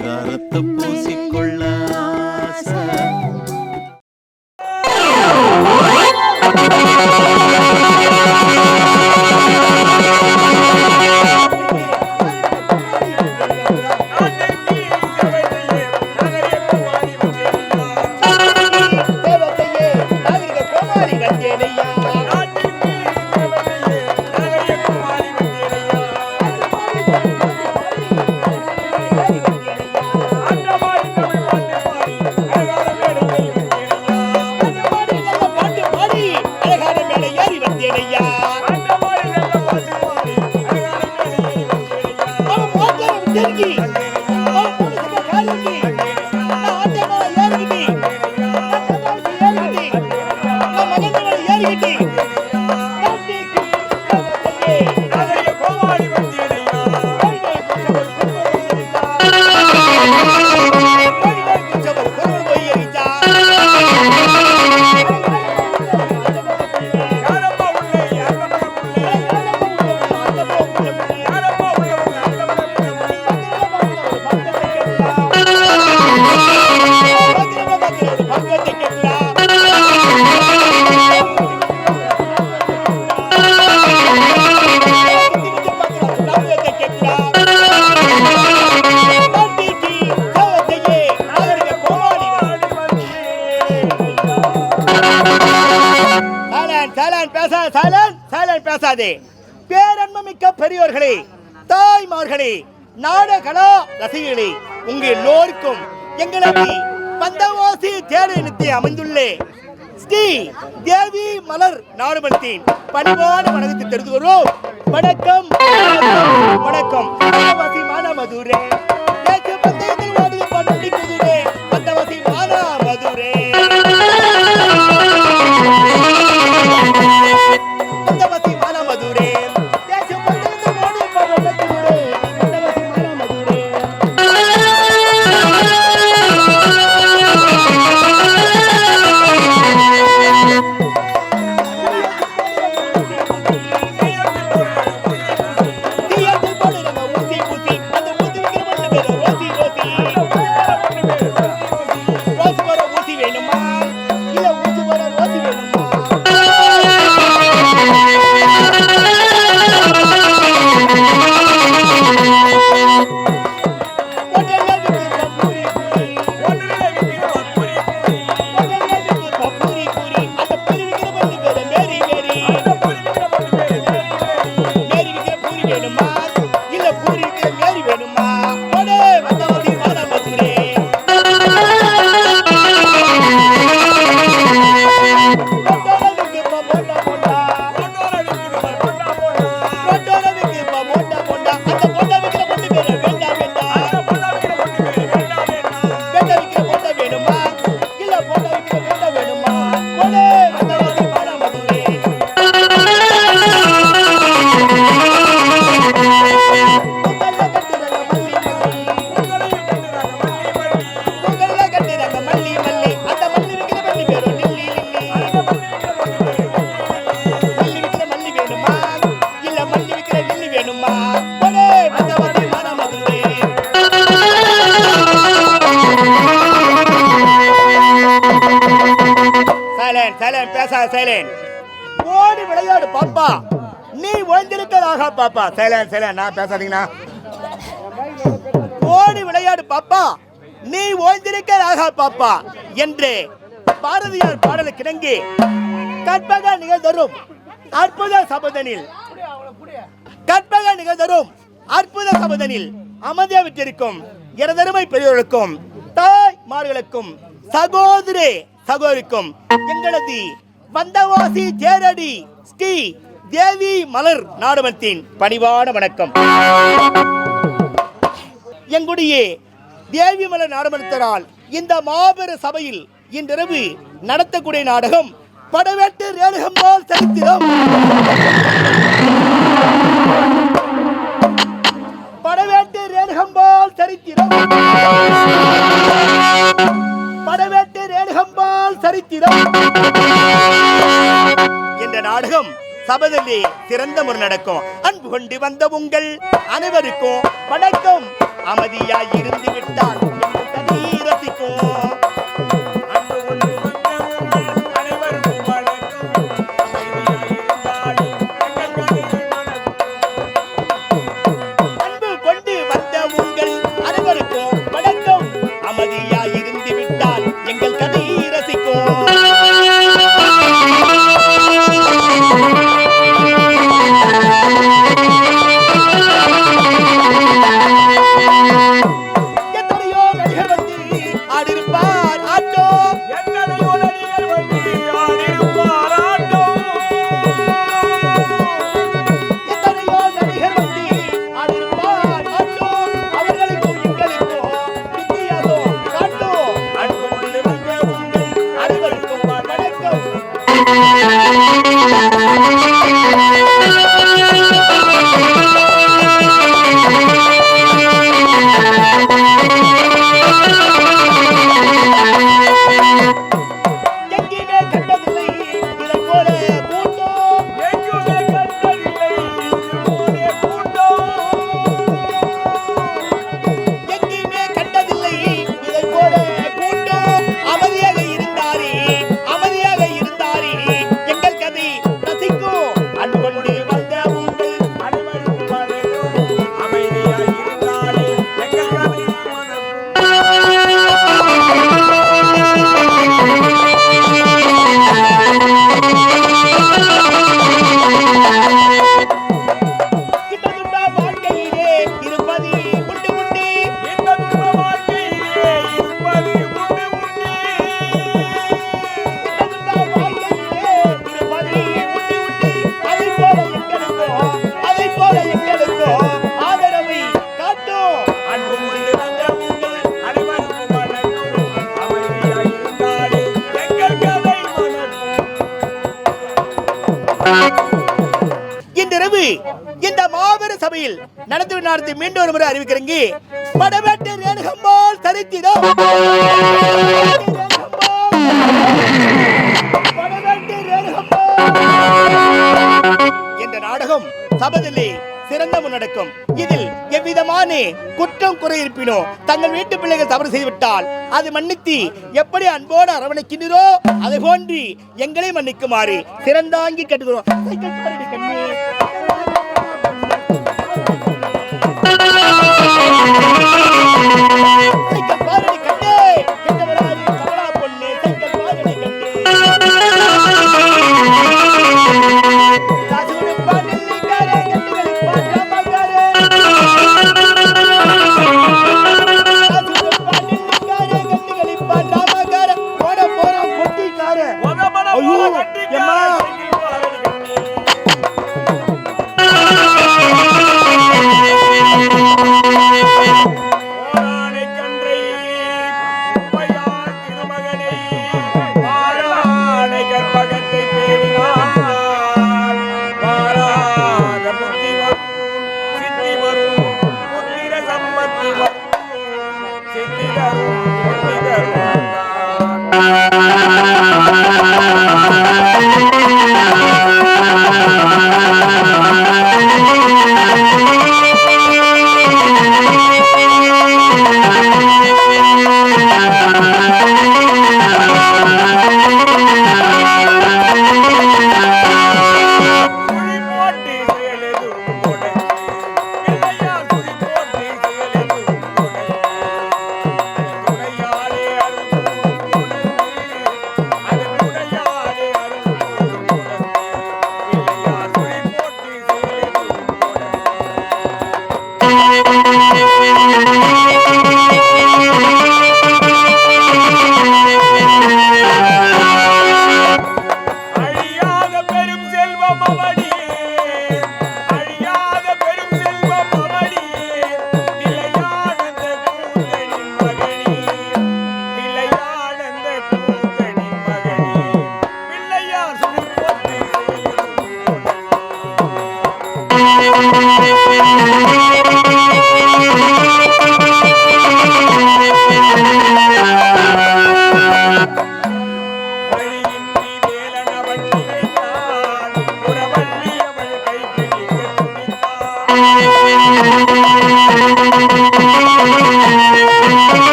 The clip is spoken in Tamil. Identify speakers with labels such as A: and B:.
A: பரிதாரத்தை பூசிக்கொள்ள ஆசை.
B: காலிக்கு பேசாதே பேரன்பமிக்க பெரியோர்களே தாய்மார்களே நாடகளா ரசிகர்களே உங்க எல்லோருக்கும் எங்களது பந்தவாசி தேட நிறுத்தி அமைந்துள்ளே ஸ்ரீ தேவி மலர் நாடுபடுத்தின் பணிவான வணக்கத்தை தெரிந்து கொள்வோம் வணக்கம் வணக்கம், வணக்கம் சைலண்ட் பேசாத ஓடி விளையாடு பாப்பா. நீ ஓய்ந்திருக்கதாக பாப்பா. சைலண்ட் சைலண்ட் நான் பேசாதீங்கண்ணா. ஓடி விளையாடு பாப்பா. நீ ஓய்ந்திருக்கதாக பாப்பா. என்று பாரதியார் பாடலுக்கு இணங்கி கற்பக நிகழ்ந்தரும் அற்புத சபதனில். கற்பக நிகழ்ந்தரும் அற்புத சபதனில் அமைதியாவிட்டிருக்கும் எனதருமை பெரியவர்களுக்கும் தாய்மார்களுக்கும் சகோதரி சகோதரிக்கும் எங்களது வந்தவாசி தேரடி ஸ்ரீ தேவி மலர் நாடகத்தின் பணிவான வணக்கம். எங்களுடைய தேவி மலர் நாடகத்தால் இந்த மாபெரு சபையில் இன்றிரவு நடத்தக்கூடிய நாடகம் படவேட்டு ரேணுகம்பால் சரித்திரம். சபதிலே சிறந்த முறை நடக்கும். அன்பு கொண்டு வந்த உங்கள் அனைவருக்கும் வணக்கம். அமைதியாய் இருந்து விட்டான் தலைமையில் நடந்து நடத்தி மீண்டும் ஒரு முறை அறிவிக்கிறங்கி படமேட்டு ரேணுகம்பால் தரித்திடம். என்ற நாடகம் சபதிலே சிறந்த முன்னடக்கம். இதில் எவ்விதமான குற்றம் குறை இருப்பினோ தங்கள் வீட்டு பிள்ளைகள் தவறு செய்துவிட்டால் அது மன்னித்து எப்படி அன்போடு அரவணைக்கின்றோ அதை போன்று எங்களை மன்னிக்குமாறு சிறந்தாங்கி கட்டுகிறோம்